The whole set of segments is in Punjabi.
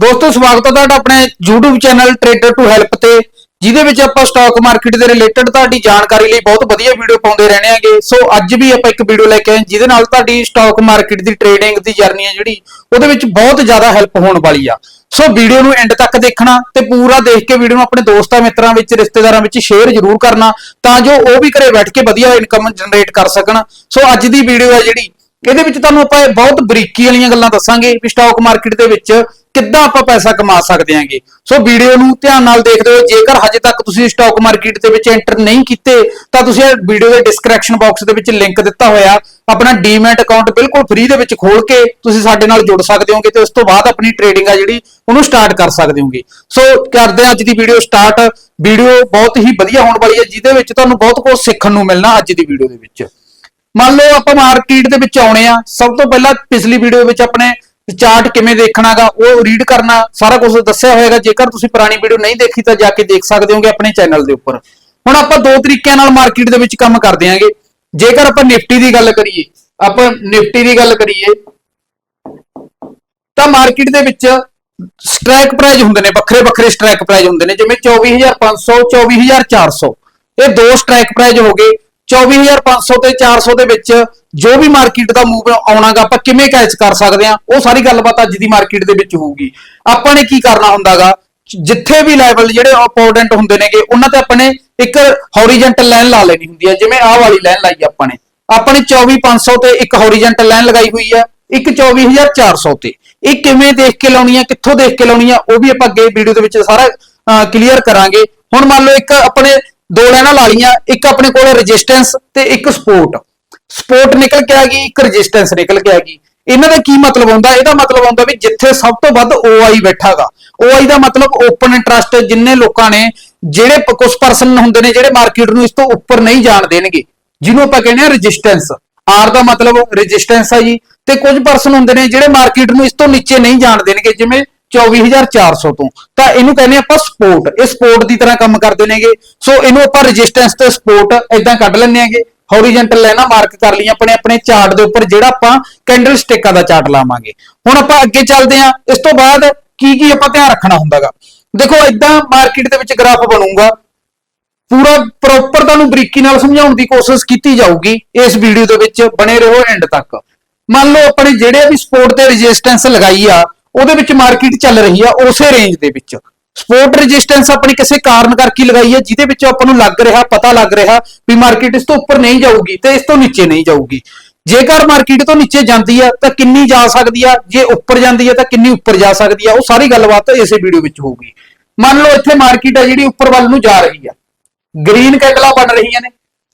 ਦੋਸਤੋ, ਸਵਾਗਤ ਹੈ ਤੁਹਾਡਾ ਆਪਣੇ YouTube channel trader to help ਤੇ, ਜਿਹਦੇ ਵਿੱਚ ਆਪਾਂ ਸਟਾਕ ਮਾਰਕੀਟ ਦੇ ਰਿਲੇਟਡ ਤੁਹਾਡੀ ਜਾਣਕਾਰੀ ਲਈ ਬਹੁਤ ਵਧੀਆ ਵੀਡੀਓ ਪਾਉਂਦੇ ਰਹਿੰਦੇ ਆਂਗੇ ਸੋ ਅੱਜ ਵੀ ਆਪਾਂ ਇੱਕ ਵੀਡੀਓ ਲੈ ਕੇ ਆਏ, ਜਿਹਦੇ ਨਾਲ ਤੁਹਾਡੀ ਸਟਾਕ ਮਾਰਕੀਟ ਦੀ ਟ੍ਰੇਡਿੰਗ ਦੀ ਜਰਨੀ ਹੈ ਜਿਹੜੀ, ਉਹਦੇ ਵਿੱਚ ਬਹੁਤ ਜ਼ਿਆਦਾ ਹੈਲਪ ਹੋਣ ਵਾਲੀ ਆ। ਸੋ ਵੀਡੀਓ ਨੂੰ ਐਂਡ ਤੱਕ ਦੇਖਣਾ ਤੇ ਪੂਰਾ ਦੇਖ ਕੇ ਵੀਡੀਓ ਨੂੰ ਆਪਣੇ ਦੋਸਤਾਂ, ਮਿੱਤਰਾਂ ਵਿੱਚ, ਰਿਸ਼ਤੇਦਾਰਾਂ ਵਿੱਚ ਸ਼ੇਅਰ ਜ਼ਰੂਰ ਕਰਨਾ, ਤਾਂ ਜੋ ਉਹ ਵੀ ਘਰੇ ਬੈਠ ਕੇ ਵਧੀਆ ਇਨਕਮ ਜਨਰੇਟ ਕਰ ਸਕਣ। ਸੋ ਅੱਜ ਦੀ ਵੀਡੀਓ ਹੈ ਜਿਹੜੀ ਇਹਦੇ ਵਿੱਚ ਤੁਹਾਨੂੰ ਆਪਾਂ ਇਹ ਬਹੁਤ ਬਰੀਕੀ ਵਾਲੀਆਂ ਗੱਲਾਂ ਦੱਸਾਂਗੇ ਵੀ ਸਟਾਕ ਮਾਰਕੀਟ ਦੇ ਵਿੱਚ ਕਿੱਦਾਂ ਆਪਾਂ ਪੈਸਾ ਕਮਾ ਸਕਦੇ ਹਾਂਗੇ। ਸੋ ਵੀਡੀਓ ਨੂੰ ਧਿਆਨ ਨਾਲ ਦੇਖਦੇ ਹੋ ਜੇਕਰ ਹਜੇ ਤੱਕ ਤੁਸੀਂ ਸਟਾਕ ਮਾਰਕੀਟ ਦੇ ਵਿੱਚ ਐਂਟਰ ਨਹੀਂ ਕੀਤੇ, ਤਾਂ ਤੁਸੀਂ ਇਹ ਵੀਡੀਓ ਦੇ ਡਿਸਕ੍ਰਿਪਸ਼ਨ ਬਾਕਸ ਦੇ ਵਿੱਚ ਲਿੰਕ ਦਿੱਤਾ ਹੋਇਆ। ਆਪਣਾ ਡੀਮੈਟ ਅਕਾਊਂਟ ਬਿਲਕੁਲ ਫ੍ਰੀ ਦੇ ਵਿੱਚ ਖੋਲ ਕੇ ਤੁਸੀਂ ਸਾਡੇ ਨਾਲ ਜੁੜ ਸਕਦੇ ਹੋਗੇ ਤੇ ਉਸ ਤੋਂ ਬਾਅਦ ਆਪਣੀ ਟ੍ਰੇਡਿੰਗ ਆ ਜਿਹੜੀ, ਉਹਨੂੰ ਸਟਾਰਟ ਕਰ ਸਕਦੇ ਹੋਗੇ। ਸੋ ਕਰਦੇ ਹਾਂ ਅੱਜ ਦੀ ਵੀਡੀਓ ਸਟਾਰਟ ਵੀਡੀਓ ਬਹੁਤ ਹੀ ਵਧੀਆ ਹੋਣ ਵਾਲੀ ਹੈ, ਜਿਹਦੇ ਵਿੱਚ ਤੁਹਾਨੂੰ ਬਹੁਤ ਕੁਝ ਸਿੱਖਣ ਨੂੰ ਮਿਲਣਾ ਅੱਜ ਦੀ ਵੀਡੀਓ ਦੇ ਵਿੱਚ। ਮੰਨ ਲਓ ਆਪਾਂ ਮਾਰਕੀਟ ਦੇ ਵਿੱਚ ਆਉਣੇ ਆ, ਸਭ ਤੋਂ ਪਹਿਲਾਂ ਪਿਛਲੀ ਵੀਡੀਓ ਵਿੱਚ ਆਪਣੇ ਚਾਰਟ ਕਿਵੇਂ ਦੇਖਣਾਗਾ ਉਹ ਰੀਡ ਕਰਨਾ, ਸਾਰਾ ਕੁਝ ਦੱਸਿਆ ਹੋਏਗਾ ਜੇਕਰ ਤੁਸੀਂ ਪੁਰਾਣੀ ਵੀਡੀਓ ਨਹੀਂ ਦੇਖੀ ਤਾਂ ਜਾ ਕੇ ਦੇਖ ਸਕਦੇ ਹੋਗੇ ਆਪਣੇ ਚੈਨਲ ਦੇ ਉੱਪਰ। ਹੁਣ ਆਪਾਂ ਦੋ ਤਰੀਕਿਆਂ ਨਾਲ ਮਾਰਕੀਟ ਦੇ ਵਿੱਚ ਕੰਮ ਕਰਦੇ ਆਂਗੇ। ਜੇਕਰ ਆਪਾਂ ਨਿਫਟੀ ਦੀ ਗੱਲ ਕਰੀਏ, ਆਪਾਂ ਨਿਫਟੀ ਦੀ ਗੱਲ ਕਰੀਏ, ਤਾਂ ਮਾਰਕੀਟ ਦੇ ਵਿੱਚ ਸਟ੍ਰਾਈਕ ਪ੍ਰਾਈਜ਼ ਹੁੰਦੇ ਨੇ ਵੱਖਰੇ ਵੱਖਰੇ ਸਟ੍ਰਾਈਕ ਪ੍ਰਾਈਜ਼ ਹੁੰਦੇ ਨੇ। ਜਿਵੇਂ 24500 24400 ਇਹ ਦੋ ਸਟ੍ਰਾਈਕ ਪ੍ਰਾਈਜ਼ ਹੋ ਗਏ। 24500 ਤੇ 400 ਦੇ ਵਿੱਚ ਜੋ ਵੀ ਮਾਰਕੀਟ ਦਾ ਮੂਵ ਆਉਣਾਗਾ, ਆਪਾਂ ਕਿਵੇਂ ਕੈਚ ਕਰ ਸਕਦੇ ਆ ਉਹ ਸਾਰੀ ਗੱਲਬਾਤ ਅੱਜ ਦੀ ਮਾਰਕੀਟ ਦੇ ਵਿੱਚ ਹੋਊਗੀ। ਆਪਾਂ ਨੇ ਕੀ ਕਰਨਾ ਹੁੰਦਾਗਾ? ਜਿੱਥੇ ਵੀ ਲੈਵਲ ਜਿਹੜੇ ਇੰਪੋਰਟੈਂਟ ਹੁੰਦੇ ਨੇਗੇ, ਉਹਨਾਂ ਤੇ ਆਪਾਂ ਨੇ ਇੱਕ ਹੌਰੀਜ਼ੌਂਟਲ ਲਾਈਨ ਲਾ ਲੈਣੀ ਹੁੰਦੀ ਹੈ ਜਿਵੇਂ ਆਹ ਵਾਲੀ ਲਾਈਨ ਲਾਈ ਆਪਾਂ ਨੇ। ਆਪਾਂ ਨੇ 24500 ਤੇ ਇੱਕ ਹੌਰੀਜ਼ੌਂਟਲ ਲਾਈਨ ਲਗਾਈ ਹੋਈ ਹੈ ਇੱਕ 24400 ਤੇ। ਇਹ ਕਿਵੇਂ ਦੇਖ ਕੇ ਲਾਉਣੀ ਹੈ ਕਿੱਥੋਂ ਦੇਖ ਕੇ ਲਾਉਣੀ ਹੈ ਉਹ ਵੀ ਆਪਾਂ ਅੱਗੇ ਵੀਡੀਓ ਦੇ ਵਿੱਚ ਸਾਰਾ ਕਲੀਅਰ ਕਰਾਂਗੇ। ਹੁਣ ਮੰਨ ਲਓ ਇੱਕ ਆਪਣੇ ਦੋ ਲਾਈਨਾਂ ਲਾ ਲਈਆਂ ਇੱਕ ਆਪਣੇ ਕੋਲ ਰੈਜ਼ਿਸਟੈਂਸ ਤੇ ਇੱਕ ਸਪੋਰਟ ਸਪੋਰਟ ਨਿਕਲ ਕੇ ਆ ਗਈ, ਇੱਕ ਰੈਜ਼ਿਸਟੈਂਸ ਨਿਕਲ ਕੇ ਆ ਗਈ। ਇਹਨਾਂ ਦਾ ਕੀ ਮਤਲਬ ਹੁੰਦਾ? ਇਹਦਾ ਮਤਲਬ ਹੁੰਦਾ ਵੀ ਜਿੱਥੇ ਸਭ ਤੋਂ ਵੱਧ OI ਬੈਠਾਗਾ। OI ਦਾ ਮਤਲਬ ਓਪਨ ਇੰਟਰਸਟ ਜਿੰਨੇ ਲੋਕਾਂ ਨੇ, ਜਿਹੜੇ ਕੁਝ ਪਰਸਨ ਹੁੰਦੇ ਨੇ, ਜਿਹੜੇ ਮਾਰਕੀਟ ਨੂੰ ਇਸ ਤੋਂ ਉੱਪਰ ਨਹੀਂ ਜਾਣ ਦੇਣਗੇ। ਜਿਹਨੂੰ ਆਪਾਂ ਕਹਿੰਦੇ ਆ ਰੈਜ਼ਿਸਟੈਂਸ ਆਰ ਦਾ ਮਤਲਬ ਰੈਜ਼ਿਸਟੈਂਸ ਆ ਜੀ। ਤੇ ਕੁਝ ਪਰਸਨ ਹੁੰਦੇ ਨੇ, ਜਿਹੜੇ ਮਾਰਕੀਟ ਨੂੰ ਇਸ ਤੋਂ ਨੀਚੇ ਨਹੀਂ ਜਾਣ ਦੇਣਗੇ। ਜਿਵੇਂ 24400 ਤੋਂ। ਤਾਂ ਇਹਨੂੰ ਕਹਿੰਦੇ ਆਪਾਂ ਸਪੋਰਟ ਇਹ ਸਪੋਰਟ ਦੀ ਤਰ੍ਹਾਂ ਕੰਮ ਕਰਦੇ ਨੇਗੇ। ਸੋ ਇਹਨੂੰ ਆਪਾਂ ਰੈਜ਼ਿਸਟੈਂਸ ਤੇ ਸਪੋਰਟ ਇਦਾਂ ਕੱਢ ਲੈਂਦੇ ਆਂਗੇ। ਹੌਰੀਜ਼ੌਂਟਲ ਲਾਈਨਾਂ ਮਾਰਕ ਕਰ ਲਈਆਂ ਆਪਣੇ ਆਪਣੇ ਚਾਰਟ ਦੇ ਉੱਪਰ, ਜਿਹੜਾ ਆਪਾਂ ਕੈਂਡਲ ਸਟਿਕਾਂ ਦਾ ਚਾਰਟ ਲਾਵਾਂਗੇ। ਹੁਣ ਆਪਾਂ ਅੱਗੇ ਚੱਲਦੇ ਆਂ। ਇਸ ਤੋਂ ਬਾਅਦ ਕੀ ਕੀ ਆਪਾਂ ਧਿਆਨ ਰੱਖਣਾ ਹੁੰਦਾਗਾ? ਦੇਖੋ ਇਦਾਂ ਮਾਰਕੀਟ ਦੇ ਵਿੱਚ ਗ੍ਰਾਫ ਬਣੂਗਾ। ਪੂਰਾ ਪ੍ਰੋਪਰ ਤੁਹਾਨੂੰ ਬਰੀਕੀ ਨਾਲ ਸਮਝਾਉਣ ਦੀ ਕੋਸ਼ਿਸ਼ ਕੀਤੀ ਜਾਊਗੀ ਇਸ ਵੀਡੀਓ ਦੇ ਵਿੱਚ, ਬਣੇ ਰਹੋ ਐਂਡ ਤੱਕ। ਮੰਨ ਲਓ ਆਪਣੇ ਜਿਹੜੇ ਵੀ ਸਪੋਰਟ ਤੇ ਰੈਜ਼ਿਸਟੈਂਸ ਲਗਾਈ ਆ ਉਹਦੇ ਵਿੱਚ ਮਾਰਕੀਟ ਚੱਲ ਰਹੀ ਆ ਉਸੇ ਰੇਂਜ ਦੇ ਵਿੱਚ। ਸਪੋਰਟ ਰੈਜ਼ਿਸਟੈਂਸ ਆਪਣੀ ਕਿਸੇ ਕਾਰਨ ਕਰਕੇ ਲਗਾਈ ਹੈ ਜਿਹਦੇ ਵਿੱਚ ਆਪਾਂ ਨੂੰ ਲੱਗ ਰਿਹਾ, ਪਤਾ ਲੱਗ ਰਿਹਾ ਵੀ ਮਾਰਕੀਟ ਇਸ ਤੋਂ ਉੱਪਰ ਨਹੀਂ ਜਾਊਗੀ ਤੇ ਇਸ ਤੋਂ ਨੀਚੇ ਨਹੀਂ ਜਾਊਗੀ। ਜੇਕਰ ਮਾਰਕੀਟ ਤੋਂ ਨੀਚੇ ਜਾਂਦੀ ਆ, ਤਾਂ ਕਿੰਨੀ ਜਾ ਸਕਦੀ ਆ? ਜੇ ਉੱਪਰ ਜਾਂਦੀ ਆ, ਤਾਂ ਕਿੰਨੀ ਉੱਪਰ ਜਾ ਸਕਦੀ ਆ? ਉਹ ਸਾਰੀ ਗੱਲਬਾਤ ਇਸੇ ਵੀਡੀਓ ਵਿੱਚ ਹੋਊਗੀ। ਮੰਨ ਲਓ ਇੱਥੇ ਮਾਰਕੀਟ ਆ ਜਿਹੜੀ ਉੱਪਰ ਵੱਲ ਨੂੰ ਜਾ ਰਹੀ ਆ। ਗ੍ਰੀਨ ਕੈਂਡਲਾਂ ਬਣ ਰਹੀਆਂ ਨੇ।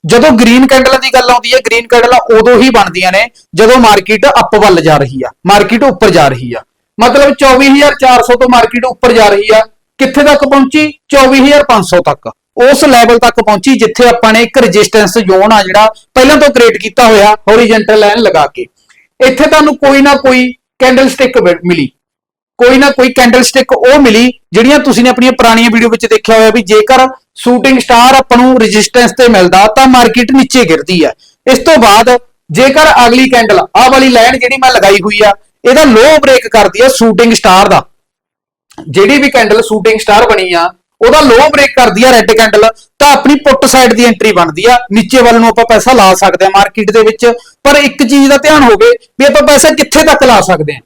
ਜਦੋਂ ਗ੍ਰੀਨ ਕੈਂਡਲਾਂ ਦੀ ਗੱਲ ਆਉਂਦੀ ਹੈ ਗ੍ਰੀਨ ਕੈਂਡਲਾਂ ਉਦੋਂ ਹੀ ਬਣਦੀਆਂ ਨੇ, ਜਦੋਂ ਮਾਰਕੀਟ ਅਪ ਵੱਲ ਜਾ ਰਹੀ ਆ। ਮਾਰਕੀਟ ਉੱਪਰ ਜਾ ਰਹੀ ਆ। ਮਤਲਬ 24400 ਤੋਂ ਮਾਰਕੀਟ ਉੱਪਰ ਜਾ ਰਹੀ ਆ। ਕਿੱਥੇ ਤੱਕ ਪਹੁੰਚੀ? 24500 ਤੱਕ। ਉਸ ਲੈਵਲ ਤੱਕ ਪਹੁੰਚੀ ਜਿੱਥੇ ਆਪਾਂ ਨੇ ਇੱਕ ਰੈਜ਼ਿਸਟੈਂਸ ਜ਼ੋਨ ਆ ਜਿਹੜਾ ਪਹਿਲਾਂ ਤੋਂ ਕ੍ਰੀਏਟ ਕੀਤਾ ਹੋਇਆ ਹੌਰੀਜ਼ੌਂਟਲ ਲਾਈਨ ਲਗਾ ਕੇ। ਇੱਥੇ ਤੁਹਾਨੂੰ ਕੋਈ ਨਾ ਕੋਈ ਕੈਂਡਲ ਸਟਿਕ ਮਿਲੀ। ਕੋਈ ਨਾ ਕੋਈ ਕੈਂਡਲ ਸਟਿਕ ਉਹ ਮਿਲੀ, ਜਿਹੜੀਆਂ ਤੁਸੀਂ ਨੇ ਆਪਣੀਆਂ ਪੁਰਾਣੀਆਂ ਵੀਡੀਓ ਵਿੱਚ ਦੇਖਿਆ ਹੋਇਆ ਵੀ ਜੇਕਰ ਸ਼ੂਟਿੰਗ ਸਟਾਰ ਆਪਾਂ ਨੂੰ ਰੈਜ਼ਿਸਟੈਂਸ ਤੇ ਮਿਲਦਾ, ਤਾਂ ਮਾਰਕੀਟ ਨੀਚੇ ਗਿਰਦੀ ਹੈ ਇਸ ਤੋਂ ਬਾਅਦ ਜੇਕਰ ਅਗਲੀ ਕੈਂਡਲ ਆਹ ਵਾਲੀ ਲਾਈਨ ਜਿਹੜੀ ਮੈਂ ਲਗਾਈ ਹੋਈ ਆ ਇਹਦਾ ਲੋ ਬ੍ਰੇਕ ਕਰਦੀ ਆ ਸ਼ੂਟਿੰਗ ਸਟਾਰ ਦਾ। ਜਿਹੜੀ ਵੀ ਕੈਂਡਲ ਸ਼ੂਟਿੰਗ ਸਟਾਰ ਬਣੀ ਆ, ਉਹਦਾ ਲੋ ਬ੍ਰੇਕ ਕਰਦੀ ਆ ਰੈੱਡ ਕੈਂਡਲ ਤਾਂ ਆਪਣੀ ਪੁੱਟ ਸਾਈਡ ਦੀ ਐਂਟਰੀ ਬਣਦੀ ਆ। ਨੀਚੇ ਵੱਲ ਨੂੰ ਆਪਾਂ ਪੈਸਾ ਲਾ ਸਕਦੇ ਆ ਮਾਰਕੀਟ ਦੇ ਵਿੱਚ, ਪਰ ਇੱਕ ਚੀਜ਼ ਦਾ ਧਿਆਨ ਹੋਵੇ ਵੀ ਆਪਾਂ ਪੈਸਾ ਕਿੱਥੇ ਤੱਕ ਲਾ ਸਕਦੇ ਆ।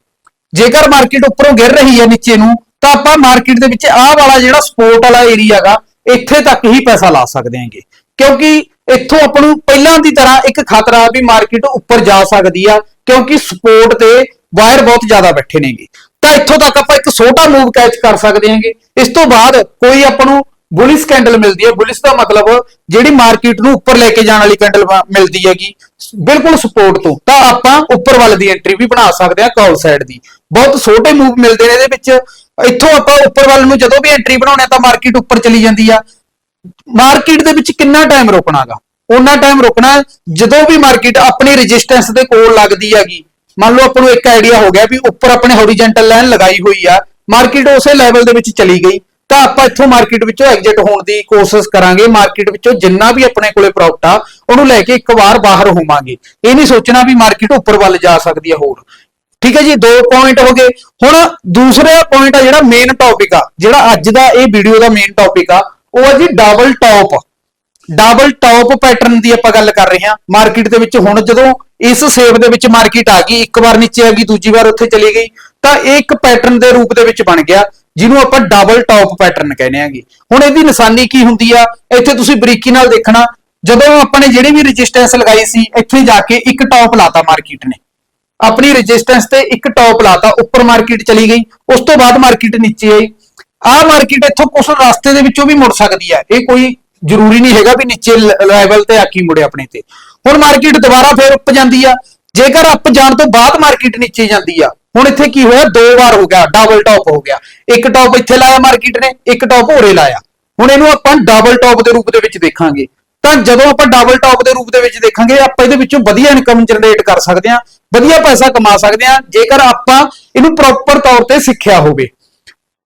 ਜੇਕਰ ਮਾਰਕੀਟ ਉੱਪਰੋਂ ਗਿਰ ਰਹੀ ਹੈ ਨੀਚੇ ਨੂੰ, ਤਾਂ ਆਪਾਂ ਮਾਰਕੀਟ ਦੇ ਵਿੱਚ ਆਹ ਵਾਲਾ ਜਿਹੜਾ ਸਪੋਰਟ ਵਾਲਾ ਏਰੀਆ ਹੈਗਾ, ਇੱਥੇ ਤੱਕ ਹੀ ਪੈਸਾ ਲਾ ਸਕਦੇ ਹਾਂਗੇ ਕਿਉਂਕਿ ਇੱਥੋਂ ਆਪਾਂ ਨੂੰ ਪਹਿਲਾਂ ਦੀ ਤਰ੍ਹਾਂ ਇੱਕ ਖਤਰਾ ਵੀ ਮਾਰਕੀਟ ਉੱਪਰ ਜਾ ਸਕਦੀ ਆ, ਕਿਉਂਕਿ ਸਪੋਰਟ ਤੇ ਵਾਇਰ ਬਹੁਤ ਜ਼ਿਆਦਾ ਬੈਠੇ ਨੇਗੇ। ਤਾਂ ਇੱਥੋਂ ਤੱਕ ਆਪਾਂ ਇੱਕ ਛੋਟਾ ਮੂਵ ਕੈਚ ਕਰ ਸਕਦੇ ਹਾਂਗੇ। ਇਸ ਤੋਂ ਬਾਅਦ ਕੋਈ ਆਪਾਂ ਨੂੰ ਬੁਲਿਸ ਕੈਂਡਲ ਮਿਲਦੀ ਹੈ। ਬੁਲਿਸ ਦਾ ਮਤਲਬ ਜਿਹੜੀ ਮਾਰਕੀਟ ਨੂੰ ਉੱਪਰ ਲੈ ਕੇ ਜਾਣ ਵਾਲੀ ਕੈਂਡਲ ਮਿਲਦੀ ਹੈਗੀ। ਬਿਲਕੁਲ ਸਪੋਰਟ ਤੋਂ। ਤਾਂ ਆਪਾਂ ਉੱਪਰ ਵੱਲ ਦੀ ਐਂਟਰੀ ਵੀ ਬਣਾ ਸਕਦੇ ਹਾਂ ਕਾਲ ਸਾਈਡ ਦੀ। ਬਹੁਤ ਛੋਟੇ ਮੂਵ ਮਿਲਦੇ ਨੇ ਇਹਦੇ ਵਿੱਚ। ਇੱਥੋਂ ਆਪਾਂ ਉੱਪਰ ਵੱਲ ਨੂੰ ਜਦੋਂ ਵੀ ਐਂਟਰੀ ਬਣਾਉਣੇ ਤਾਂ ਮਾਰਕੀਟ ਉੱਪਰ ਚਲੀ ਜਾਂਦੀ ਆ। ਮਾਰਕੀਟ ਦੇ ਵਿੱਚ ਕਿੰਨਾ ਟਾਈਮ ਰੁਕਣਾਗਾ? ਉਹਨਾਂ ਟਾਈਮ ਰੁਕਣਾ ਜਦੋਂ ਵੀ ਮਾਰਕੀਟ ਆਪਣੀ ਰੈਜ਼ਿਸਟੈਂਸ ਦੇ ਕੋਲ ਲੱਗਦੀ ਹੈਗੀ। ਮੰਨ ਲਓ ਆਪਾਂ ਨੂੰ ਇੱਕ ਆਈਡੀਆ ਹੋ ਗਿਆ ਵੀ ਉੱਪਰ ਆਪਣੇ ਹੌਰੀਜ਼ੌਂਟਲ ਲਾਈਨ ਲਗਾਈ ਹੋਈ ਆ ਮਾਰਕੀਟ ਉਸੇ ਲੈਵਲ ਦੇ ਵਿੱਚ ਚਲੀ ਗਈ, ਤਾਂ ਆਪਾਂ ਇੱਥੋਂ ਮਾਰਕੀਟ ਵਿੱਚੋਂ ਐਗਜ਼ਿਟ ਹੋਣ ਦੀ ਕੋਸ਼ਿਸ਼ ਕਰਾਂਗੇ ਮਾਰਕੀਟ ਵਿੱਚੋਂ ਜਿੰਨਾ ਵੀ ਆਪਣੇ ਕੋਲੇ ਪ੍ਰੋਡਕਟ ਆ, ਉਹਨੂੰ ਲੈ ਕੇ ਇੱਕ ਵਾਰ ਬਾਹਰ ਹੋਵਾਂਗੇ। ਇਹ ਨਹੀਂ ਸੋਚਣਾ ਵੀ ਮਾਰਕੀਟ ਉੱਪਰ ਵੱਲ ਜਾ ਸਕਦੀ ਹੈ ਹੋਰ। ਠੀਕ ਹੈ ਜੀ, ਦੋ ਪੁਆਇੰਟ ਹੋ ਗਏ। ਹੁਣ ਦੂਸਰਾ ਪੁਆਇੰਟ ਆ ਜਿਹੜਾ ਮੇਨ ਟੌਪਿਕ ਆ, ਜਿਹੜਾ ਅੱਜ ਦਾ ਇਹ ਵੀਡੀਓ ਦਾ ਮੇਨ ਟੌਪਿਕ ਆ, ਉਹ ਆ ਜੀ double top double top pattern ਦੀ ਆਪਾਂ ਗੱਲ ਕਰ ਰਹੇ ਹਾਂ ਮਾਰਕੀਟ ਦੇ ਵਿੱਚ ਹੁਣ ਜਦੋਂ ਇਸ ਸੇਬ ਦੇ ਵਿੱਚ ਮਾਰਕੀਟ ਆ ਗਈ, ਇੱਕ ਵਾਰ ਨੀਚੇ ਆ ਗਈ, ਦੂਜੀ ਵਾਰ ਉੱਥੇ ਚਲੀ ਗਈ, ਤਾਂ ਇਹ ਇੱਕ ਪੈਟਰਨ ਦੇ ਰੂਪ ਦੇ ਵਿੱਚ ਬਣ ਗਿਆ, ਜਿਹਨੂੰ ਆਪਾਂ ਡਬਲ ਟੌਪ ਪੈਟਰਨ ਕਹਿੰਦੇ ਆਂਗੇ ਹੁਣ ਇਹਦੀ ਨਿਸ਼ਾਨੀ ਕੀ ਹੁੰਦੀ ਆ? ਇੱਥੇ ਤੁਸੀਂ ਬਰੀਕੀ ਨਾਲ ਦੇਖਣਾ, ਜਦੋਂ ਆਪਾਂ ਨੇ ਜਿਹੜੀ ਵੀ ਰੈਜ਼ਿਸਟੈਂਸ ਲਗਾਈ ਸੀ, ਇੱਥੇ ਜਾ ਕੇ ਇੱਕ ਟੌਪ ਲਾਤਾ ਮਾਰਕੀਟ ਨੇ। ਆਪਣੀ ਰੈਜ਼ਿਸਟੈਂਸ ਤੇ ਇੱਕ ਟੌਪ ਲਾਤਾ, ਉੱਪਰ ਮਾਰਕੀਟ ਚਲੀ ਗਈ, ਉਸ ਤੋਂ ਬਾਅਦ ਮਾਰਕੀਟ ਨੀਚੇ ਆਈ। ਆਹ ਮਾਰਕੀਟ ਇੱਥੋਂ ਕੁਝ ਰਸਤੇ ਦੇ ਵਿੱਚੋਂ ਵੀ ਮੁੜ ਸਕਦੀ ਹੈ ਇਹ ਕੋਈ ਜ਼ਰੂਰੀ ਨਹੀਂ ਹੈਗਾ ਵੀ ਨੀਚੇ ਲੈਵਲ ਤੇ ਆਕੀ ਮੁੜੇ ਆਪਣੇ ਤੇ। ਹੁਣ ਮਾਰਕੀਟ ਦੁਬਾਰਾ ਫੇਰ ਉੱਪ ਜਾਂਦੀ ਆ। ਜੇਕਰ ਅੱਪ ਜਾਣ ਤੋਂ ਬਾਅਦ ਮਾਰਕੀਟ ਨੀਚੇ ਜਾਂਦੀ ਆ, ਹੁਣ ਇੱਥੇ ਕੀ ਹੋਇਆ? ਦੋ ਵਾਰ ਹੋ ਗਿਆ ਡਬਲ ਟੌਪ ਹੋ ਗਿਆ। ਇੱਕ ਟੌਪ ਇੱਥੇ ਲਾਇਆ ਮਾਰਕੀਟ ਨੇ, ਇੱਕ ਟੌਪ ਹੋਰੇ ਲਾਇਆ। ਹੁਣ ਇਹਨੂੰ ਆਪਾਂ ਡਬਲ ਟੌਪ ਦੇ ਰੂਪ ਦੇ ਵਿੱਚ ਦੇਖਾਂਗੇ। ਤਾਂ ਜਦੋਂ ਆਪਾਂ ਡਬਲ ਟੌਪ ਦੇ ਰੂਪ ਦੇ ਵਿੱਚ ਦੇਖਾਂਗੇ, ਆਪਾਂ ਇਹਦੇ ਵਿੱਚੋਂ ਵਧੀਆ ਇਨਕਮ ਜਨਰੇਟ ਕਰ ਸਕਦੇ ਹਾਂ, ਵਧੀਆ ਪੈਸਾ ਕਮਾ ਸਕਦੇ ਹਾਂ। ਜੇਕਰ ਆਪਾਂ ਇਹਨੂੰ ਪ੍ਰੋਪਰ ਤੌਰ ਤੇ ਸਿੱਖਿਆ ਹੋਵੇ।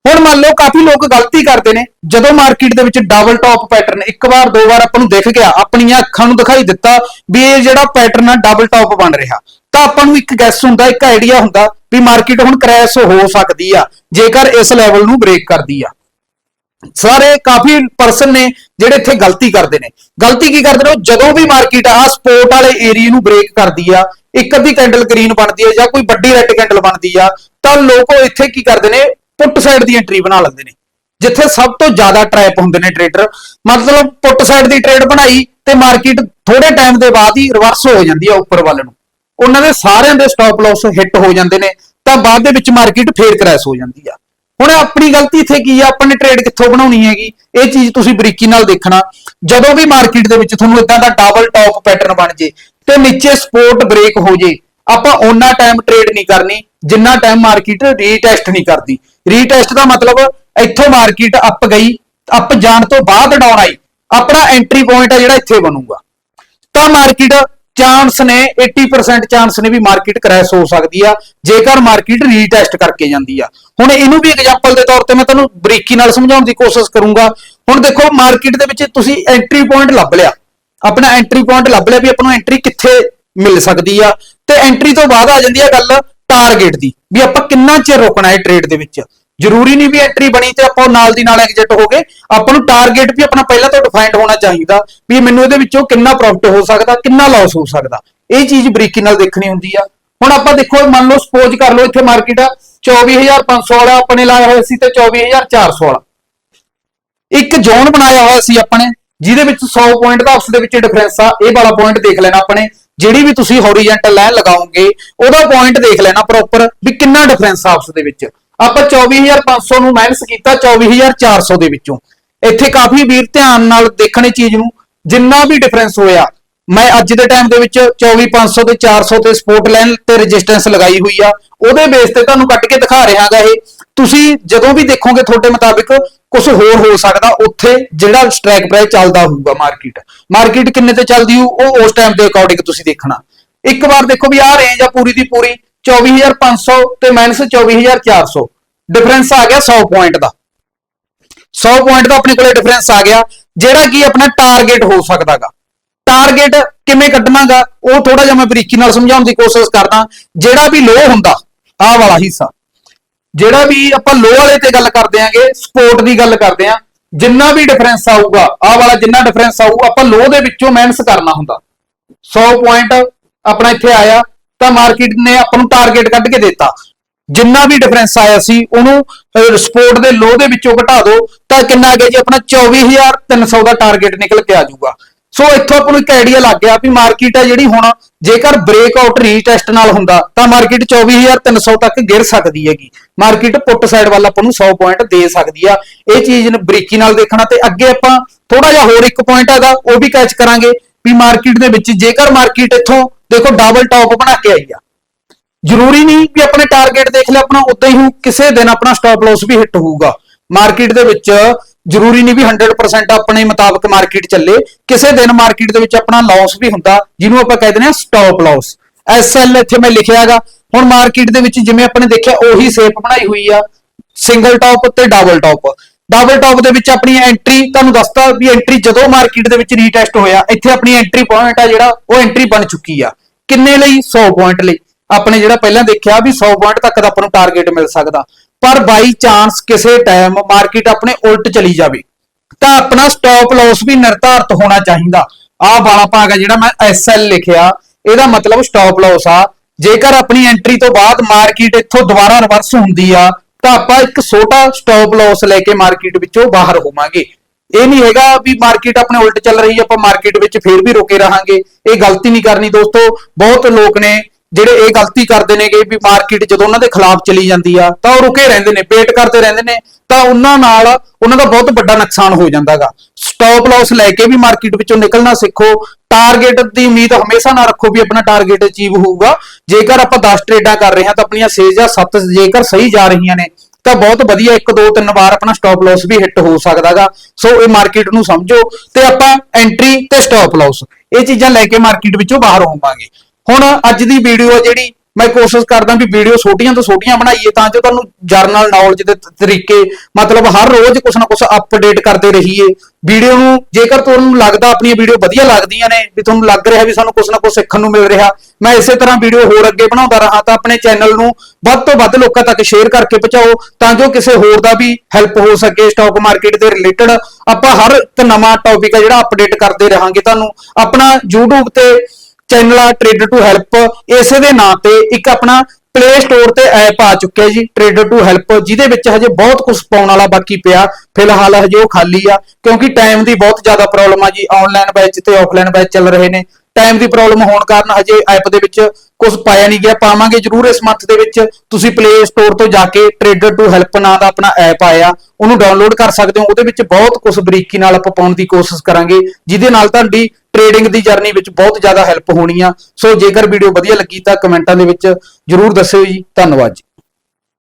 ਹੁਣ ਮੰਨ ਲਓ ਕਾਫੀ ਲੋਕ ਗਲਤੀ ਕਰਦੇ ਨੇ, ਜਦੋਂ ਮਾਰਕੀਟ ਦੇ ਵਿੱਚ ਡਬਲ ਟੌਪ ਪੈਟਰਨ ਇੱਕ ਵਾਰ, ਦੋ ਵਾਰ ਆਪਾਂ ਨੂੰ ਦਿਖ ਗਿਆ, ਆਪਣੀਆਂ ਅੱਖਾਂ ਨੂੰ ਦਿਖਾਈ ਦਿੱਤਾ ਵੀ ਇਹ ਜਿਹੜਾ ਪੈਟਰਨ ਆ ਡਬਲ ਟੌਪ ਬਣ ਰਿਹਾ। ਤਾਂ ਆਪਾਂ ਨੂੰ ਇੱਕ ਗੈਸ ਹੁੰਦਾ, ਇੱਕ ਆਈਡੀਆ ਹੁੰਦਾ ਵੀ ਮਾਰਕੀਟ ਹੁਣ ਕ੍ਰੈਸ਼ ਹੋ ਸਕਦੀ ਆ, ਜੇਕਰ ਇਸ ਲੈਵਲ ਨੂੰ ਬ੍ਰੇਕ ਕਰਦੀ ਆ। ਸਾਰੇ ਕਾਫੀ ਪਰਸਨ ਨੇ ਜਿਹੜੇ ਇੱਥੇ ਗਲਤੀ ਕਰਦੇ ਨੇ। ਗਲਤੀ ਕੀ ਕਰਦੇ ਨੇ? ਉਹ ਜਦੋਂ ਵੀ ਮਾਰਕੀਟ ਆ ਸਪੋਰਟ ਵਾਲੇ ਏਰੀਆ ਨੂੰ ਬ੍ਰੇਕ ਕਰਦੀ ਆ, ਇੱਕ ਅੱਧੀ ਕੈਂਡਲ ਗ੍ਰੀਨ ਬਣਦੀ ਆ ਜਾਂ ਕੋਈ ਵੱਡੀ ਰੈੱਡ ਕੈਂਡਲ ਬਣਦੀ ਆ, ਤਾਂ ਲੋਕ ਇੱਥੇ ਕੀ ਕਰਦੇ ਨੇ? ਪੁੱਟ ਸਾਈਡ ਦੀ ਐਂਟਰੀ ਬਣਾ ਲੈਂਦੇ ਨੇ। ਜਿੱਥੇ ਸਭ ਤੋਂ ਜ਼ਿਆਦਾ ਟ੍ਰੈਪ ਹੁੰਦੇ ਨੇ ਟ੍ਰੇਡਰ ਮਤਲਬ ਪੁੱਟ ਸਾਈਡ ਦੀ ਟ੍ਰੇਡ ਬਣਾਈ ਤੇ ਮਾਰਕੀਟ ਥੋੜੇ ਟਾਈਮ ਦੇ ਬਾਅਦ ਹੀ ਰਿਵਰਸ ਹੋ ਜਾਂਦੀ ਹੈ ਉੱਪਰ ਵੱਲ ਨੂੰ। ਉਹਨਾਂ ਦੇ ਸਾਰਿਆਂ ਦੇ ਸਟਾਪ ਲਾਸ ਹਿੱਟ ਹੋ ਜਾਂਦੇ ਨੇ, ਤਾਂ ਬਾਅਦ ਦੇ ਵਿੱਚ ਮਾਰਕੀਟ ਫੇਰ ਕ੍ਰੈਸ਼ ਹੋ ਜਾਂਦੀ ਆ। ਹੁਣ ਆਪਣੀ ਗਲਤੀ ਇੱਥੇ ਕੀ ਆ? ਆਪਾਂ ਨੇ ਟ੍ਰੇਡ ਕਿੱਥੋਂ ਬਣਾਉਣੀ ਹੈਗੀ? ਇਹ ਚੀਜ਼ ਤੁਸੀਂ ਬਰੀਕੀ ਨਾਲ ਦੇਖਣਾ। ਜਦੋਂ ਵੀ ਮਾਰਕੀਟ ਦੇ ਵਿੱਚ ਤੁਹਾਨੂੰ ਇਦਾਂ ਦਾ ਡਬਲ ਟੌਪ ਪੈਟਰਨ ਬਣ ਜੇ ਤੇ ਨੀਚੇ ਸਪੋਰਟ ਬ੍ਰੇਕ ਹੋ ਜੇ ਆਪਾਂ ਓਨਾ ਟਾਈਮ ਟ੍ਰੇਡ ਨਹੀਂ ਕਰਨੀ, ਜਿੰਨਾ ਟਾਈਮ ਮਾਰਕੀਟ ਰੀਟੈਸਟ ਨਹੀਂ ਕਰਦੀ। ਰੀਟੈਸਟ ਦਾ ਮਤਲਬ ਇੱਥੋਂ ਮਾਰਕੀਟ ਅਪ ਗਈ ਅਪ ਜਾਣ ਤੋਂ ਬਾਅਦ ਡਾਊਨ ਆਈ। ਆਪਣਾ ਐਂਟਰੀ ਪੁਆਇੰਟ ਆ ਜਿਹੜਾ ਇੱਥੇ ਬਣੂਗਾ। ਤਾਂ ਮਾਰਕੀਟ ਚਾਂਸ ਨੇ 80% ਚਾਂਸ ਨੇ ਵੀ ਮਾਰਕੀਟ ਕ੍ਰੈਸ਼ ਹੋ ਸਕਦੀ ਆ, ਜੇਕਰ ਮਾਰਕੀਟ ਰੀਟੈਸਟ ਕਰਕੇ ਜਾਂਦੀ ਆ। ਹੁਣ ਇਹਨੂੰ ਵੀ ਐਗਜ਼ਾਮਪਲ ਦੇ ਤੌਰ ਤੇ ਮੈਂ ਤੁਹਾਨੂੰ ਬਰੀਕੀ ਨਾਲ ਸਮਝਾਉਣ ਦੀ ਕੋਸ਼ਿਸ਼ ਕਰੂੰਗਾ। ਹੁਣ ਦੇਖੋ ਮਾਰਕੀਟ ਦੇ ਵਿੱਚ ਤੁਸੀਂ ਐਂਟਰੀ ਪੁਆਇੰਟ ਲੱਭ ਲਿਆ। ਆਪਣਾ ਐਂਟਰੀ ਪੁਆਇੰਟ ਲੱਭ ਲਿਆ ਵੀ ਆਪਾਂ ਨੂੰ ਐਂਟਰੀ ਕਿੱਥੇ ਮਿਲ ਸਕਦੀ ਆ ਤੇ ਐਂਟਰੀ ਤੋਂ ਬਾਅਦ ਆ ਜਾਂਦੀ ਆ ਗੱਲ ਟਾਰਗੇਟ ਦੀ, ਵੀ ਆਪਾਂ ਕਿੰਨਾ ਚਿਰ ਰੁਕਣਾ ਹੈ ਟ੍ਰੇਡ ਦੇ ਵਿੱਚ। ਜ਼ਰੂਰੀ ਨਹੀਂ ਵੀ ਐਂਟਰੀ ਬਣੀ ਤੇ ਆਪਾਂ ਨਾਲ ਦੀ ਨਾਲ ਐਗਜ਼ਿਟ ਹੋ ਗਏ। ਆਪਾਂ ਨੂੰ ਟਾਰਗੇਟ ਵੀ ਆਪਣਾ ਪਹਿਲਾਂ ਤੋਂ ਡਿਫਾਈਨਡ ਹੋਣਾ ਚਾਹੀਦਾ ਵੀ ਮੈਨੂੰ ਇਹਦੇ ਵਿੱਚੋਂ ਕਿੰਨਾ ਪ੍ਰੋਫਿਟ ਹੋ ਸਕਦਾ, ਕਿੰਨਾ ਲਾਸ ਹੋ ਸਕਦਾ। ਇਹ ਚੀਜ਼ ਬਰੀਕੀ ਨਾਲ ਦੇਖਣੀ ਹੁੰਦੀ ਆ। ਹੁਣ ਆਪਾਂ ਦੇਖੋ, ਮੰਨ ਲਓ ਸਪੋਜ਼ ਕਰ ਲਓ ਇੱਥੇ ਮਾਰਕੀਟ ਆ 24500 ਵਾਲਾ ਆਪਣੇ ਲਾਇਆ ਹੋਇਆ ਸੀ ਤੇ 24400 ਵਾਲਾ। ਇੱਕ ਜ਼ੋਨ ਬਣਾਇਆ ਹੋਇਆ ਸੀ ਆਪਣੇ, ਜਿਹਦੇ ਵਿੱਚ 100 ਪੁਆਇੰਟ ਦਾ ਆਪਸ ਦੇ ਵਿੱਚ ਡਿਫਰੈਂਸ ਆ, ਇਹ ਵਾਲਾ ਪੁਆਇੰਟ ਦੇਖ ਲੈਣਾ ਆਪਣੇ। ਜਿਹੜੀ ਵੀ ਤੁਸੀਂ ਹੌਰੀਜ਼ੌਂਟਲ ਲਾਈਨ ਲਗਾਓਗੇ, ਉਹਦਾ ਪੁਆਇੰਟ ਦੇਖ ਲੈਣਾ ਪ੍ਰੋਪਰ ਵੀ ਕਿੰਨਾ ਡਿਫਰੈਂਸ ਆ ਆਪਸ ਦੇ ਵਿੱਚ। ਆਪਾਂ 24500 ਨੂੰ ਮਾਈਨਸ ਕੀਤਾ 24400 ਦੇ ਵਿੱਚੋਂ। ਇੱਥੇ ਕਾਫੀ ਵੀਰ ਧਿਆਨ ਨਾਲ ਦੇਖਣੇ ਚੀਜ਼ ਨੂੰ, ਜਿੰਨਾ ਵੀ ਡਿਫਰੈਂਸ ਹੋਇਆ। ਮੈਂ ਅੱਜ ਦੇ ਟਾਈਮ ਦੇ ਵਿੱਚ 24500 ਤੇ 400 ਤੇ ਸਪੋਰਟ ਲਾਈਨ ਤੇ ਰੈਜ਼ਿਸਟੈਂਸ ਲਗਾਈ ਹੋਈ ਆ। ਉਹਦੇ ਬੇਸ ਤੇ ਤੁਹਾਨੂੰ ਕੱਢ ਕੇ ਦਿਖਾ ਰਿਹਾਗਾ ਇਹ। ਤੁਸੀਂ ਜਦੋਂ ਵੀ ਦੇਖੋਗੇ ਤੁਹਾਡੇ ਮੁਤਾਬਿਕ ਕੁਝ ਹੋਰ ਹੋ ਸਕਦਾ ਉੱਥੇ ਜਿਹੜਾ ਸਟ੍ਰੈਕ ਪ੍ਰਾਈਸ ਚੱਲਦਾ ਹੋਊਗਾ ਮਾਰਕੀਟ ਮਾਰਕੀਟ ਕਿੰਨੇ ਤੇ ਚੱਲਦੀ ਹੋਊ, ਉਹ ਉਸ ਟਾਈਮ ਦੇ ਅਕੋਰਡਿੰਗ ਤੁਸੀਂ ਦੇਖਣਾ। ਇੱਕ ਵਾਰ ਦੇਖੋ ਵੀ ਆਹ ਰੇਂਜ ਆ ਪੂਰੀ ਦੀ ਪੂਰੀ 24500 ਤੇ ਮਾਈਨਸ 24400 ਡਿਫਰੈਂਸ ਆ ਗਿਆ 100 ਪੁਆਇੰਟ ਦਾ। 100 ਪੁਆਇੰਟ ਦਾ ਆਪਣੇ ਕੋਲੇ ਡਿਫਰੈਂਸ ਆ ਗਿਆ, ਜਿਹੜਾ ਕੀ ਆਪਣਾ ਟਾਰਗੇਟ ਹੋ ਸਕਦਾਗਾ। ਟਾਰਗੇਟ ਕਿਵੇਂ ਕੱਢਣਾਗਾ, ਉਹ ਥੋੜਾ ਜਿਹਾ ਮੈਂ ਬਰੀਕੀ ਨਾਲ ਸਮਝਾਉਣ ਦੀ ਕੋਸ਼ਿਸ਼ ਕਰਦਾ, ਜਿਹੜਾ ਵੀ ਲੋ ਹੁੰਦਾ, ਆਹ ਵਾਲਾ ਹਿੱਸਾ। ਜਿਹੜਾ ਵੀ ਆਪਾਂ ਲੋ ਵਾਲੇ ਤੇ ਗੱਲ ਕਰਦੇ ਆਂਗੇ ਸਪੋਰਟ ਦੀ ਗੱਲ ਕਰਦੇ ਆਂ, ਜਿੰਨਾ ਵੀ ਡਿਫਰੈਂਸ ਆਊਗਾ, ਆਹ ਵਾਲਾ ਜਿੰਨਾ ਡਿਫਰੈਂਸ ਆਊ, ਆਪਾਂ ਲੋ ਦੇ ਵਿੱਚੋਂ ਮਾਈਨਸ ਕਰਨਾ ਹੁੰਦਾ। 100 ਪੁਆਇੰਟ ਆਪਣਾ ਇੱਥੇ ਆਇਆ, ਤਾਂ ਮਾਰਕੀਟ ਨੇ ਆਪਾਂ ਨੂੰ ਟਾਰਗੇਟ ਕੱਢ ਕੇ ਦਿੱਤਾ। ਜਿੰਨਾ ਵੀ ਡਿਫਰੈਂਸ ਆਇਆ ਸੀ, ਉਹਨੂੰ ਸਪੋਰਟ ਦੇ ਲੋ ਦੇ ਵਿੱਚੋਂ ਘਟਾ ਦਿਓ ਤਾਂ ਕਿੰਨਾ ਆ ਗਿਆ ਜੀ, ਆਪਣਾ 24300 ਦਾ ਟਾਰਗੇਟ ਨਿਕਲ ਕੇ ਆ ਜਾਊਗਾ। ਸੋ ਇੱਥੋਂ ਆਪਾਂ ਨੂੰ ਇੱਕ ਆਈਡੀਆ ਲੱਗ ਗਿਆ ਵੀ ਮਾਰਕੀਟ ਹੈ ਜਿਹੜੀ ਹੁਣ ਜੇਕਰ ਬ੍ਰੇਕਆਊਟ ਰੀਟੈਸਟ ਨਾਲ ਹੁੰਦਾ, ਤਾਂ ਮਾਰਕੀਟ 24300 ਤੱਕ ਗਿਰ ਸਕਦੀ ਹੈਗੀ। ਮਾਰਕੀਟ ਪੁੱਟ ਸਾਈਡ ਵੱਲ ਆਪਾਂ ਨੂੰ 100 ਪੁਆਇੰਟ ਦੇ ਸਕਦੀ ਆ। ਇਹ ਚੀਜ਼ ਨੂੰ ਬਰੀਕੀ ਨਾਲ ਦੇਖਣਾ ਤੇ ਅੱਗੇ ਆਪਾਂ ਥੋੜਾ ਜਿਹਾ ਹੋਰ ਇੱਕ ਪੁਆਇੰਟ ਹੈਗਾ, ਉਹ ਵੀ ਕੈਚ ਕਰਾਂਗੇ ਵੀ ਮਾਰਕੀਟ ਦੇ ਵਿੱਚ ਜੇਕਰ ਮਾਰਕੀਟ ਇੱਥੋਂ ਦੇਖੋ ਡਬਲ ਟੌਪ ਬਣਾ ਕੇ ਆਈ ਆ। ਜ਼ਰੂਰੀ ਨਹੀਂ ਵੀ ਆਪਣੇ ਟਾਰਗੇਟ ਦੇਖ ਲਿਆ ਆਪਣਾ, ਉਦਾਂ ਹੀ ਕਿਸੇ ਦਿਨ ਆਪਣਾ ਸਟਾਪ ਲਾਸ ਵੀ ਹਿੱਟ ਹੋਊਗਾ। ਮਾਰਕੀਟ ਦੇ ਵਿੱਚ ਜ਼ਰੂਰੀ ਨਹੀਂ ਵੀ 100% ਆਪਣੇ ਮੁਤਾਬਕ ਮਾਰਕੀਟ ਚੱਲੇ, ਕਿਸੇ ਦਿਨ ਮਾਰਕੀਟ ਦੇ ਵਿੱਚ ਆਪਣਾ ਲਾਸ ਵੀ ਹੁੰਦਾ, ਜਿਹਨੂੰ ਆਪਾਂ ਕਹਿ ਦਿੰਦੇ ਆ ਸਟਾਪ ਲਾਸ ਐਸਐਲ ਇੱਥੇ ਮੈਂ ਲਿਖਿਆ ਹੈਗਾ, ਹੁਣ ਮਾਰਕੀਟ ਦੇ ਵਿੱਚ ਜਿਵੇਂ ਆਪਾਂ ਨੇ ਦੇਖਿਆ ਉਹੀ ਸ਼ੇਪ ਬਣਾਈ ਹੋਈ ਆ ਸਿੰਗਲ ਟਾਪ ਤੇ ਡਬਲ ਟਾਪ ਡਬਲ ਟਾਪ ਦੇ ਵਿੱਚ ਆਪਣੀ ਐਂਟਰੀ ਤੁਹਾਨੂੰ ਦੱਸਤਾ ਵੀ ਐਂਟਰੀ ਜਦੋਂ ਮਾਰਕੀਟ ਦੇ ਵਿੱਚ ਰੀਟੈਸਟ ਹੋਇਆ, ਇੱਥੇ ਆਪਣੀ ਐਂਟਰੀ ਪੁਆਇੰਟ ਆ ਜਿਹੜਾ, ਉਹ ਐਂਟਰੀ ਬਣ ਚੁੱਕੀ ਆ। ਕਿੰਨੇ ਲਈ? 100 ਪੁਆਇੰਟ ਲਈ। ਆਪਣੇ ਜਿਹੜਾ ਪਹਿਲਾਂ ਦੇਖਿਆ ਵੀ 100 ਪੁਆਇੰਟ ਤੱਕ ਦਾ ਆਪਾਂ ਨੂੰ ਟਾਰਗੇਟ ਮਿਲ ਸਕਦਾ। ਪਰ ਬਾਈ ਚਾਂਸ ਕਿਸੇ ਟਾਈਮ ਮਾਰਕੀਟ ਆਪਣੇ ਉਲਟ ਚਲੀ ਜਾਵੇ, ਤਾਂ ਆਪਣਾ ਸਟਾਪ ਲਾਸ ਵੀ ਨਿਰਧਾਰਤ ਹੋਣਾ ਚਾਹੀਦਾ। ਆਹ ਵਾਲਾ ਭਾਗ ਹੈ ਜਿਹੜਾ ਮੈਂ ਐਸਐਲ ਲਿਖਿਆ, ਇਹਦਾ ਮਤਲਬ ਸਟਾਪ ਲਾਸ ਆ। ਜੇਕਰ ਆਪਣੀ ਐਂਟਰੀ ਤੋਂ ਬਾਅਦ ਮਾਰਕੀਟ ਇੱਥੋਂ ਦੁਬਾਰਾ ਰਿਵਰਸ ਹੁੰਦੀ ਆ, ਤਾਂ ਆਪਾਂ ਇੱਕ ਛੋਟਾ ਸਟਾਪ ਲਾਸ ਲੈ ਕੇ ਮਾਰਕੀਟ ਵਿੱਚੋਂ ਬਾਹਰ ਹੋਵਾਂਗੇ। ਇਹ ਨਹੀਂ ਹੈਗਾ ਵੀ ਮਾਰਕੀਟ ਆਪਣੇ ਉਲਟ ਚੱਲ ਰਹੀ ਆਪਾਂ ਮਾਰਕੀਟ ਵਿੱਚ ਫੇਰ ਵੀ ਰੁਕੇ ਰਹਾਂਗੇ। ਇਹ ਗਲਤੀ ਨਹੀਂ ਕਰਨੀ ਦੋਸਤੋ। ਬਹੁਤ ਲੋਕ ਨੇ ਜਿਹੜੇ ਇਹ ਗਲਤੀ ਕਰਦੇ ਨੇਗੇ ਵੀ ਮਾਰਕੀਟ ਜਦੋਂ ਉਹਨਾਂ ਦੇ ਖਿਲਾਫ ਚਲੀ ਜਾਂਦੀ ਆ, ਤਾਂ ਉਹ ਰੁਕੇ ਰਹਿੰਦੇ ਨੇ, ਵੇਟ ਕਰਦੇ ਰਹਿੰਦੇ ਨੇ, ਤਾਂ ਉਹਨਾਂ ਨਾਲ ਉਹਨਾਂ ਦਾ ਬਹੁਤ ਵੱਡਾ ਨੁਕਸਾਨ ਹੋ ਜਾਂਦਾਗਾ। ਸਟਾਪ ਲਾਸ ਲੈ ਕੇ ਵੀ ਮਾਰਕੀਟ ਵਿੱਚੋਂ ਨਿਕਲਣਾ ਸਿੱਖੋ। ਟਾਰਗੇਟ ਦੀ ਉਮੀਦ ਹਮੇਸ਼ਾ ਨਾ ਰੱਖੋ ਵੀ ਆਪਣਾ ਟਾਰਗੇਟ ਅਚੀਵ ਹੋਊਗਾ। ਜੇਕਰ ਆਪਾਂ 10 ਟ੍ਰੇਡਾਂ ਕਰ ਰਹੇ ਹਾਂ ਤਾਂ ਆਪਣੀਆਂ 6 ਜਾਂ 7 ਜੇਕਰ ਸਹੀ ਜਾ ਰਹੀਆਂ ਨੇ, ਤਾਂ ਬਹੁਤ ਵਧੀਆ ਇੱਕ, ਦੋ, ਤਿੰਨ ਵਾਰ ਆਪਣਾ ਸਟਾਪ ਲਾਸ ਵੀ ਹਿੱਟ ਹੋ ਸਕਦਾਗਾ। ਸੋ ਇਹ ਮਾਰਕੀਟ ਨੂੰ ਸਮਝੋ ਤੇ ਆਪਾਂ ਐਂਟਰੀ ਤੇ ਸਟਾਪ ਲਾਸ ਇਹ ਚੀਜ਼ਾਂ ਲੈ ਕੇ ਮਾਰਕੀਟ ਵਿੱਚੋਂ ਬਾਹਰ ਹੋਵਾਂਗੇ। ਹੁਣ ਅੱਜ ਦੀ ਵੀਡੀਓ ਆ ਜਿਹੜੀ ਮੈਂ ਕੋਸ਼ਿਸ਼ ਕਰਦਾ ਵੀ ਵੀਡੀਓ ਛੋਟੀਆਂ ਤੋਂ ਛੋਟੀਆਂ ਬਣਾਈਏ ਤਾਂ ਜੋ ਤੁਹਾਨੂੰ ਜਰਨਲ ਨੌਲੇਜ ਦੇ ਤਰੀਕੇ, ਮਤਲਬ ਹਰ ਰੋਜ਼ ਕੁਛ ਨਾ ਕੁਛ ਅਪਡੇਟ ਕਰਦੇ ਰਹੀਏ। ਵੀਡੀਓ ਨੂੰ ਜੇਕਰ ਤੁਹਾਨੂੰ ਲੱਗਦਾ ਆਪਣੀਆਂ ਵੀਡੀਓ ਵਧੀਆ ਲੱਗਦੀਆਂ ਨੇ, ਵੀ ਤੁਹਾਨੂੰ ਲੱਗ ਰਿਹਾ ਵੀ ਸਾਨੂੰ ਕੁਛ ਨਾ ਕੁਛ ਸਿੱਖਣ ਨੂੰ ਮਿਲ ਰਿਹਾ, ਮੈਂ ਇਸੇ ਤਰ੍ਹਾਂ ਵੀਡੀਓ ਹੋਰ ਅੱਗੇ ਬਣਾਉਂਦਾ ਰਹਾ ਤਾਂ ਆਪਣੇ ਚੈਨਲ ਨੂੰ ਵੱਧ ਤੋਂ ਵੱਧ ਲੋਕਾਂ ਤੱਕ ਸ਼ੇਅਰ ਕਰਕੇ ਪਹੁੰਚਾਓ ਤਾਂ ਜੋ ਕਿਸੇ ਹੋਰ ਦਾ ਵੀ ਹੈਲਪ ਹੋ ਸਕੇ ਸਟਾਕ ਮਾਰਕੀਟ ਦੇ ਰਿਲੇਟਡ ਆਪਾਂ ਹਰ ਇੱਕ ਨਵਾਂ ਟੌਪਿਕ ਹੈ ਜਿਹੜਾ ਅਪਡੇਟ ਕਰਦੇ ਰਹਾਂਗੇ ਤੁਹਾਨੂੰ। ਆਪਣਾ YouTube ਤੇ ਚੈਨਲ ਆ ਟ੍ਰੇਡਰ ਟੂ ਹੈਲਪ ਇਸੇ ਦੇ ਨਾਂ ਤੇ ਇੱਕ ਆਪਣਾ ਪਲੇ ਸਟੋਰ ਤੇ ਐਪ ਆ ਚੁੱਕਿਆ ਜੀ ਟ੍ਰੇਡਰ ਟੂ ਹੈਲਪ ਜਿਹਦੇ ਵਿੱਚ ਹਜੇ ਬਹੁਤ ਕੁਝ ਪਾਉਣ ਵਾਲਾ ਬਾਕੀ ਪਿਆ। ਫਿਲਹਾਲ ਹਜੇ ਉਹ ਖਾਲੀ ਆ, ਕਿਉਂਕਿ ਟਾਈਮ ਦੀ ਬਹੁਤ ਜ਼ਿਆਦਾ ਪ੍ਰੋਬਲਮ ਆ ਜੀ ਆਨਲਾਈਨ ਬੈਚ ਤੇ ਆਫਲਾਈਨ ਬੈਚ ਚੱਲ ਰਹੇ ਨੇ। ਟਾਈਮ ਦੀ ਪ੍ਰੋਬਲਮ ਹੋਣ ਕਾਰਨ ਹਜੇ ਐਪ ਦੇ ਵਿੱਚ ਕੁਝ ਪਾਇਆ ਨਹੀਂ ਗਿਆ। ਪਾਵਾਂਗੇ ਜਰੂਰ ਇਸ ਮੰਥ ਦੇ ਵਿੱਚ। ਤੁਸੀਂ ਪਲੇ ਸਟੋਰ ਤੋਂ ਜਾ ਕੇ ਟ੍ਰੇਡਰ ਟੂ ਹੈਲਪ ਨਾਂ ਦਾ ਆਪਣਾ ਐਪ ਆਇਆ, ਉਹਨੂੰ ਡਾਊਨਲੋਡ ਕਰ ਸਕਦੇ ਹੋ। ਉਹਦੇ ਵਿੱਚ ਬਹੁਤ ਕੁਝ ਬਰੀਕੀ ਨਾਲ ਆਪਾਂ ਪਾਉਣ ਦੀ ਕੋਸ਼ਿਸ਼ ਕਰਾਂਗੇ, ਜਿਹਦੇ ਨਾਲ ਤੁਹਾਡੀ ਟ੍ਰੇਡਿੰਗ ਦੀ ਜਰਨੀ ਵਿੱਚ ਬਹੁਤ ਜ਼ਿਆਦਾ ਹੈਲਪ ਹੋਣੀ ਆ। ਸੋ ਜੇਕਰ ਵੀਡੀਓ ਵਧੀਆ ਲੱਗੀ ਤਾਂ ਕਮੈਂਟਾਂ ਦੇ ਵਿੱਚ ਜਰੂਰ ਦੱਸਿਓ ਜੀ। ਧੰਨਵਾਦ ਜੀ।